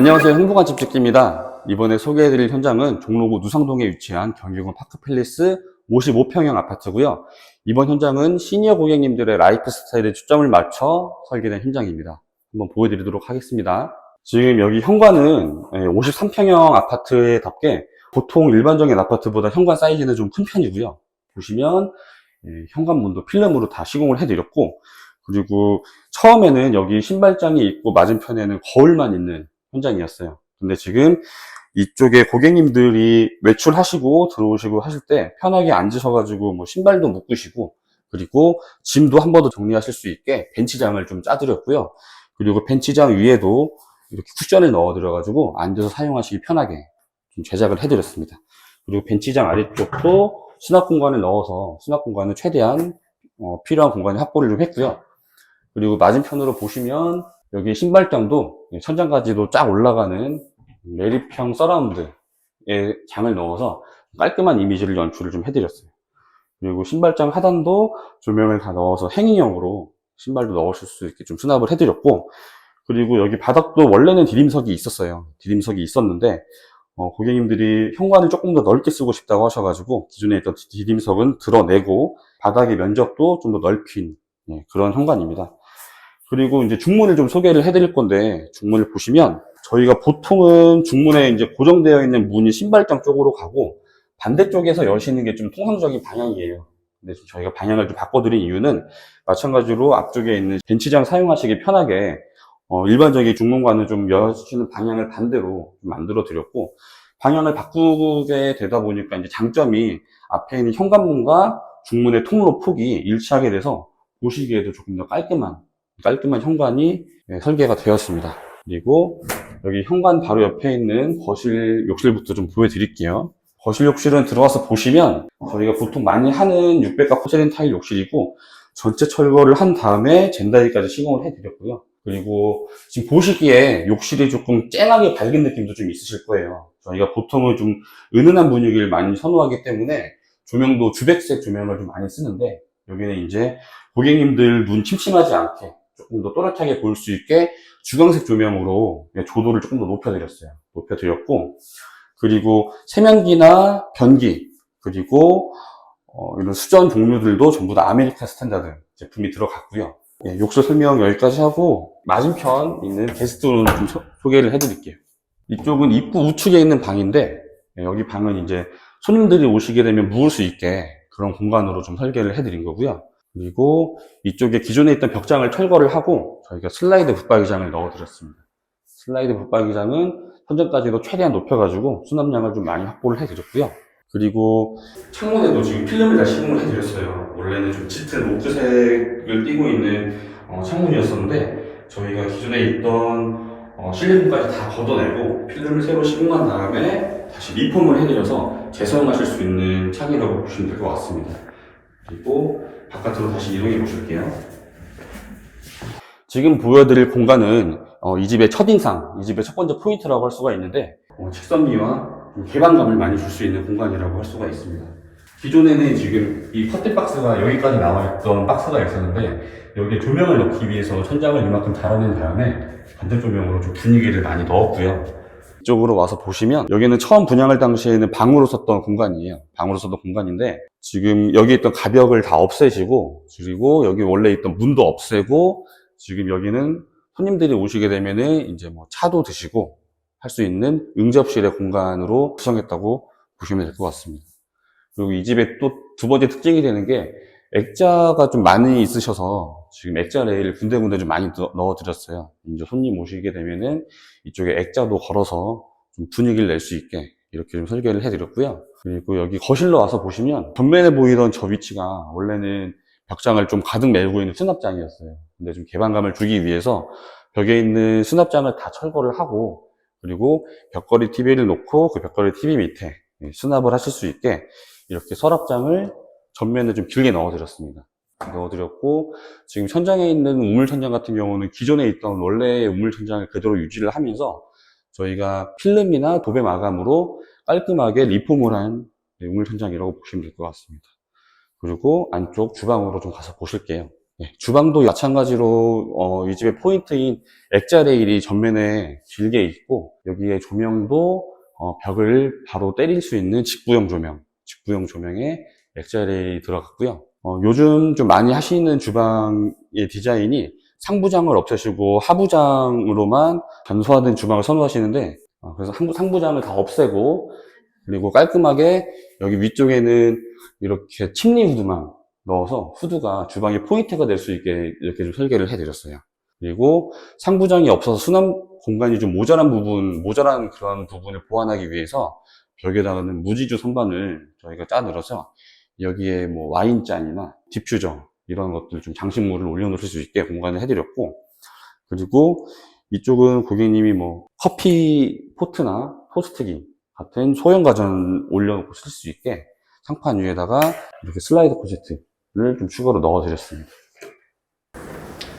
안녕하세요. 행복한 집짓기입니다. 이번에 소개해드릴 현장은 종로구 누상동에 위치한 경기군 파크팰리스 55평형 아파트고요. 이번 현장은 시니어 고객님들의 라이프 스타일에 초점을 맞춰 설계된 현장입니다. 한번 보여드리도록 하겠습니다. 지금 여기 현관은 53평형 아파트답게 보통 일반적인 아파트보다 현관 사이즈는 좀 큰 편이고요. 보시면 예, 현관문도 필름으로 다 시공을 해드렸고 그리고 처음에는 여기 신발장이 있고 맞은편에는 거울만 있는 현장이었어요. 근데 지금 이쪽에 고객님들이 외출하시고 들어오시고 하실 때 편하게 앉으셔가지고 뭐 신발도 묶으시고 그리고 짐도 한 번 더 정리하실 수 있게 벤치장을 좀 짜드렸고요. 그리고 벤치장 위에도 이렇게 쿠션을 넣어드려가지고 앉아서 사용하시기 편하게 좀 제작을 해드렸습니다. 그리고 벤치장 아래쪽도 수납 공간을 넣어서 수납 공간을 최대한 어, 필요한 공간에 확보를 좀 했고요. 그리고 맞은편으로 보시면 여기 신발장도 천장까지도 쫙 올라가는 매립형 서라운드에 장을 넣어서 깔끔한 이미지를 연출을 좀 해드렸어요. 그리고 신발장 하단도 조명을 다 넣어서 행인형으로 신발도 넣으실 수 있게 좀 수납을 해드렸고 그리고 여기 바닥도 원래는 디딤석이 있었어요. 디딤석이 있었는데 어, 고객님들이 현관을 조금 더 넓게 쓰고 싶다고 하셔가지고 기존에 있던 디딤석은 드러내고 바닥의 면적도 좀 더 넓힌 예, 그런 현관입니다. 그리고 이제 중문을 좀 소개를 해드릴 건데 중문을 보시면 저희가 보통은 중문에 이제 고정되어 있는 문이 신발장 쪽으로 가고 반대쪽에서 여시는 게 좀 통상적인 방향이에요. 근데 저희가 방향을 좀 바꿔드린 이유는 마찬가지로 앞쪽에 있는 벤치장 사용하시기 편하게 어, 일반적인 중문과는 좀 여시는 방향을 반대로 좀 만들어 드렸고 방향을 바꾸게 되다 보니까 이제 장점이 앞에 있는 현관문과 중문의 통로 폭이 일치하게 돼서 보시기에도 조금 더 깔끔한 깔끔한 현관이 네, 설계가 되었습니다. 그리고 여기 현관 바로 옆에 있는 거실 욕실부터 좀 보여드릴게요. 거실 욕실은 들어와서 보시면 저희가 보통 많이 하는 600가 포세린 타일 욕실이고 전체 철거를 한 다음에 젠다이까지 시공을 해드렸고요. 그리고 지금 보시기에 욕실이 조금 쨍하게 밝은 느낌도 좀 있으실 거예요. 저희가 보통은 좀 은은한 분위기를 많이 선호하기 때문에 조명도 주백색 조명을 좀 많이 쓰는데 여기는 이제 고객님들 눈 침침하지 않게 조금 더 또렷하게 보일 수 있게 주광색 조명으로 조도를 조금 더 높여드렸어요. 높여드렸고 그리고 세면기나 변기 그리고 어, 이런 수전 종류들도 전부 다 아메리카 스탠다드 제품이 들어갔고요. 예, 욕실 설명 여기까지 하고 맞은편 있는 게스트룸 좀 소, 소개를 해드릴게요. 이쪽은 입구 우측에 있는 방인데 예, 여기 방은 이제 손님들이 오시게 되면 묵을 수 있게 그런 공간으로 좀 설계를 해드린 거고요. 그리고 이쪽에 기존에 있던 벽장을 철거를 하고 저희가 슬라이드 붙박이장을 넣어드렸습니다. 슬라이드 붙박이장은 현장까지도 최대한 높여가지고 수납량을 좀 많이 확보를 해드렸고요. 그리고 창문에도 지금 필름을 다 시공을 해드렸어요. 원래는 좀 짙은 오크색을 띠고 있는 어, 창문이었었는데 저희가 기존에 있던 어, 실내문까지 다 걷어내고 필름을 새로 시공한 다음에 다시 리폼을 해드려서 재사용하실 수 있는 창이라고 보시면 될 것 같습니다. 그리고 바깥으로 다시 이동해 보실게요. 지금 보여드릴 공간은 어, 이 집의 첫인상, 이 집의 첫 번째 포인트라고 할 수가 있는데 어, 책선미와 개방감을 많이 줄 수 있는 공간이라고 할 수가 있습니다. 기존에는 지금 이 커튼 박스가 여기까지 나와 있던 박스가 있었는데 여기에 조명을 넣기 위해서 천장을 이만큼 달아낸 다음에 반대 조명으로 좀 분위기를 많이 넣었고요. 이쪽으로 와서 보시면 여기는 처음 분양할 당시에는 방으로 썼던 공간이에요. 방으로 썼던 공간인데 지금 여기 있던 가벽을 다 없애시고 그리고 여기 원래 있던 문도 없애고 지금 여기는 손님들이 오시게 되면은 이제 뭐 차도 드시고 할 수 있는 응접실의 공간으로 구성했다고 보시면 될 것 같습니다. 그리고 이 집의 또 두 번째 특징이 되는 게 액자가 좀 많이 있으셔서 지금 액자 레일을 군데군데 좀 많이 넣어 드렸어요. 이제 손님 오시게 되면은 이쪽에 액자도 걸어서 좀 분위기를 낼 수 있게 이렇게 좀 설계를 해드렸고요. 그리고 여기 거실로 와서 보시면 전면에 보이던 저 위치가 원래는 벽장을 좀 가득 메우고 있는 수납장이었어요. 근데 좀 개방감을 주기 위해서 벽에 있는 수납장을 다 철거를 하고 그리고 벽걸이 TV를 놓고 그 벽걸이 TV 밑에 수납을 하실 수 있게 이렇게 서랍장을 전면에 좀 길게 넣어드렸습니다. 넣어드렸고 지금 천장에 있는 우물 천장 같은 경우는 기존에 있던 원래의 우물 천장을 그대로 유지를 하면서 저희가 필름이나 도배 마감으로 깔끔하게 리폼을 한 우물 천장이라고 보시면 될 것 같습니다. 그리고 안쪽 주방으로 좀 가서 보실게요. 예, 주방도 마찬가지로 어, 이 집의 포인트인 액자 레일이 전면에 길게 있고 여기에 조명도 어, 벽을 바로 때릴 수 있는 직구형 조명, 직구형 조명에 레일이 들어갔고요. 어, 요즘 좀 많이 하시는 주방의 디자인이 상부장을 없애시고 하부장으로만 간소화된 주방을 선호하시는데 어, 그래서 상부, 상부장을 다 없애고 그리고 깔끔하게 여기 위쪽에는 이렇게 침리 후드만 넣어서 후드가 주방의 포인트가 될 수 있게 이렇게 좀 설계를 해드렸어요. 그리고 상부장이 없어서 수납 공간이 좀 모자란 부분, 모자란 그런 부분을 보완하기 위해서 벽에다가는 무지주 선반을 저희가 짜들어서 여기에 뭐 와인잔이나 디퓨저 이런 것들 좀 장식물을 올려놓을 수 있게 공간을 해드렸고 그리고 이쪽은 고객님이 뭐 커피 포트나 토스트기 같은 소형 가전 올려놓고 쓸 수 있게 상판 위에다가 이렇게 슬라이드 포제트를 좀 추가로 넣어드렸습니다.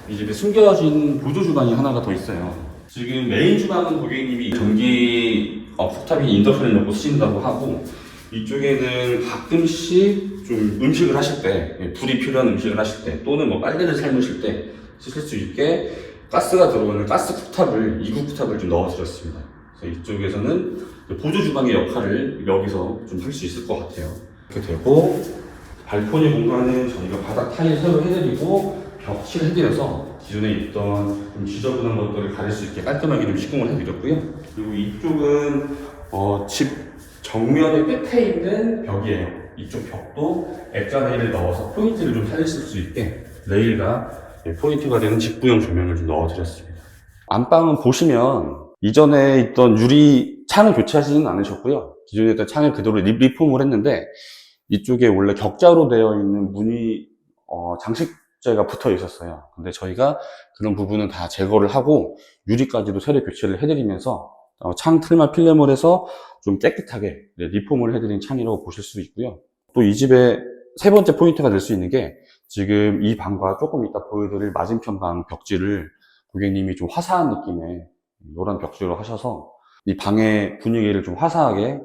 이 집에 숨겨진 보조 주방이 하나가 더 있어요. 지금 메인 주방은 고객님이 전기 어, 폭탑이 인덕션을 넣고 쓰신다고 하고 이쪽에는 가끔씩 좀 음식을 하실 때 예, 불이 필요한 음식을 하실 때 또는 뭐 빨래를 삶으실 때 쓰실 수 있게 가스가 들어오는 가스 쿡탑을 이구 쿡탑을 좀 넣어드렸습니다. 그래서 이쪽에서는 보조 주방의 역할을 여기서 좀 할 수 있을 것 같아요. 이렇게 되고 발코니 공간은 저희가 바닥 타일 새로 해드리고 벽칠 해드려서 기존에 있던 좀 지저분한 것들을 가릴 수 있게 깔끔하게 좀 시공을 해드렸고요. 그리고 이쪽은 어, 집 정면의 끝에 있는 벽이에요. 이쪽 벽도 액자 레일을 넣어서 포인트를 좀 살리실 수 있게 레일과 예, 포인트가 되는 직구형 조명을 좀 넣어드렸습니다. 안방은 보시면 이전에 있던 유리 창을 교체하지는 않으셨고요. 기존에 있던 창을 그대로 리- 리폼을 했는데 이쪽에 원래 격자로 되어 있는 무늬 어, 장식재가 붙어 있었어요. 근데 저희가 그런 부분은 다 제거를 하고 유리까지도 새로 교체를 해드리면서 어, 창 틀만 필름을 해서 좀 깨끗하게 네, 리폼을 해드린 창이라고 보실 수 있고요. 또 이 집의 세 번째 포인트가 될 수 있는 게 지금 이 방과 조금 이따 보여드릴 맞은편 방 벽지를 고객님이 좀 화사한 느낌의 노란 벽지로 하셔서 이 방의 분위기를 좀 화사하게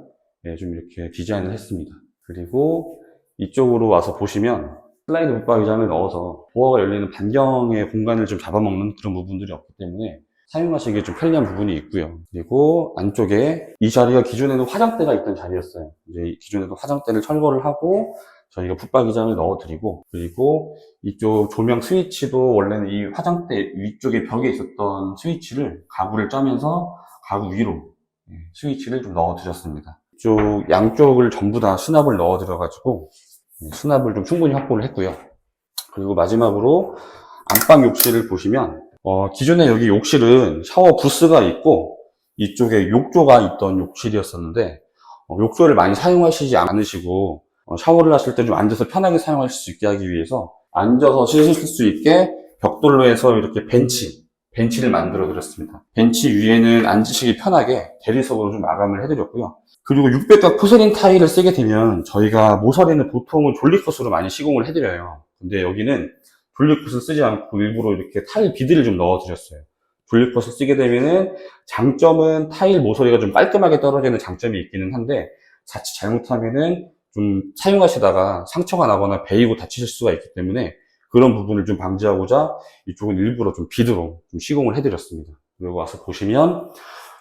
예, 좀 이렇게 디자인을 했습니다. 그리고 이쪽으로 와서 보시면 슬라이드 붙박이장을 넣어서 도어가 열리는 반경의 공간을 좀 잡아먹는 그런 부분들이 없기 때문에 사용하시기에 좀 편리한 부분이 있고요. 그리고 안쪽에 이 자리가 기존에는 화장대가 있던 자리였어요. 이제 기존에도 화장대를 철거를 하고 저희가 붙박이장을 넣어드리고 그리고 이쪽 조명 스위치도 원래는 이 화장대 위쪽에 벽에 있었던 스위치를 가구를 짜면서 가구 위로 예, 스위치를 좀 넣어드렸습니다. 이쪽 양쪽을 전부 다 수납을 넣어드려가지고 예, 수납을 좀 충분히 확보를 했고요. 그리고 마지막으로 안방 욕실을 보시면 어, 기존에 여기 욕실은 샤워 부스가 있고 이쪽에 욕조가 있던 욕실이었었는데 어, 욕조를 많이 사용하시지 않으시고 어, 샤워를 하실 때 좀 앉아서 편하게 사용하실 수 있게 하기 위해서 앉아서 씻으실 수 있게 벽돌로 해서 이렇게 벤치, 벤치를 만들어 드렸습니다. 벤치 위에는 앉으시기 편하게 대리석으로 좀 마감을 해드렸고요. 그리고 600각 포세린 타일을 쓰게 되면 저희가 모서리는 보통은 졸리컷으로 많이 시공을 해드려요. 근데 여기는 졸리컷을 쓰지 않고 일부러 이렇게 타일 비드를 좀 넣어드렸어요. 졸리컷을 쓰게 되면은 장점은 타일 모서리가 좀 깔끔하게 떨어지는 장점이 있기는 한데 자칫 잘못하면은 좀 사용하시다가 상처가 나거나 베이고 다치실 수가 있기 때문에 그런 부분을 좀 방지하고자 이쪽은 일부러 좀 비드로 좀 시공을 해드렸습니다. 그리고 와서 보시면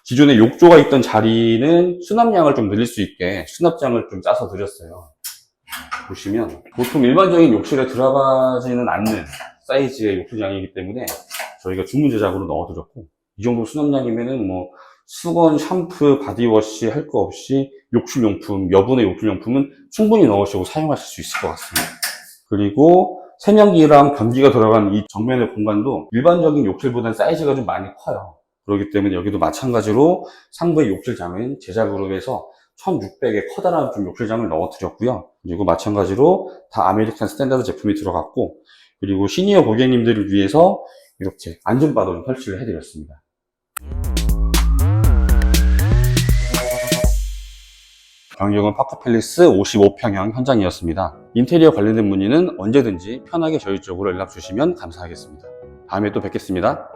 기존에 욕조가 있던 자리는 수납량을 좀 늘릴 수 있게 수납장을 좀 짜서 드렸어요. 보시면 보통 일반적인 욕실에 들어가지는 않는 사이즈의 욕실량이기 때문에 저희가 주문 제작으로 넣어드렸고 이 정도 수납량이면은 뭐 수건, 샴푸, 바디워시 할 거 없이 욕실용품, 여분의 욕실용품은 충분히 넣으시고 사용하실 수 있을 것 같습니다. 그리고 세면기랑 변기가 들어간 이 정면의 공간도 일반적인 욕실보다는 사이즈가 좀 많이 커요. 그렇기 때문에 여기도 마찬가지로 상부의 욕실장은 제작으로 해서 1600의 커다란 좀 욕실장을 넣어드렸고요. 그리고 마찬가지로 다 아메리칸 스탠다드 제품이 들어갔고, 그리고 시니어 고객님들을 위해서 이렇게 안전바도 좀 설치를 해드렸습니다. 경력은 파크팰리스 55평형 현장이었습니다. 인테리어 관련된 문의는 언제든지 편하게 저희 쪽으로 연락 주시면 감사하겠습니다. 다음에 또 뵙겠습니다.